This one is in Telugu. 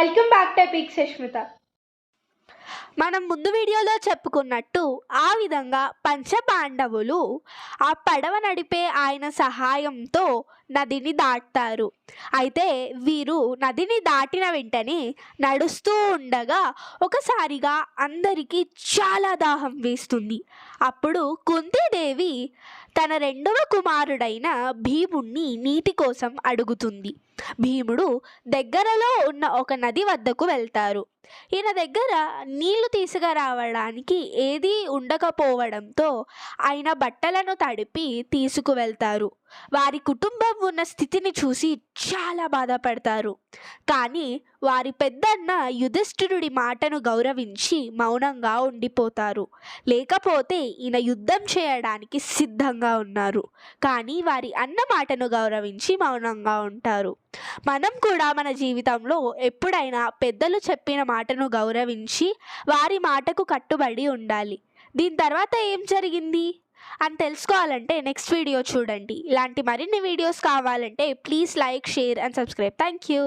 Welcome back to Epic Sashmita. మనం ముందు వీడియోలో చెప్పుకున్నట్టు ఆ విధంగా పంచపాండవులు ఆ పడవ నడిపే ఆయన సహాయంతో నదిని దాటుతారు అయితే వీరు నదిని దాటిన వెంటనే నడుస్తూ ఉండగా ఒకసారిగా అందరికీ చాలా దాహం వేస్తుంది. అప్పుడు కుంతీదేవి తన రెండవ కుమారుడైన భీముణ్ణి నీటి కోసం అడుగుతుంది. భీముడు దగ్గరలో ఉన్న ఒక నది వద్దకు వెళ్తారు. ఈయన దగ్గర నీళ్ళు తీసుకురావడానికి ఏదీ ఉండకపోవడంతో ఆయన బట్టలను తడిపి తీసుకువెళ్తారు. వారి కుటుంబం ఉన్న స్థితిని చూసి చాలా బాధపడతారు. కానీ వారి పెద్దన్న యుధిష్ఠిరుడి మాటను గౌరవించి మౌనంగా ఉండిపోతారు. లేకపోతే ఈయన యుద్ధం చేయడానికి సిద్ధంగా ఉన్నారు. కానీ వారి అన్న మాటను గౌరవించి మౌనంగా ఉంటారు. మనం కూడా మన జీవితంలో ఎప్పుడైనా పెద్దలు చెప్పిన మాటను గౌరవించి వారి మాటకు కట్టుబడి ఉండాలి. దీని తర్వాత ఏం జరిగింది? అని తెలుసుకోవాలంటే నెక్స్ట్ వీడియో చూడండి. ఇలాంటి మరిన్ని వీడియోస్ కావాలంటే please like share and subscribe thank you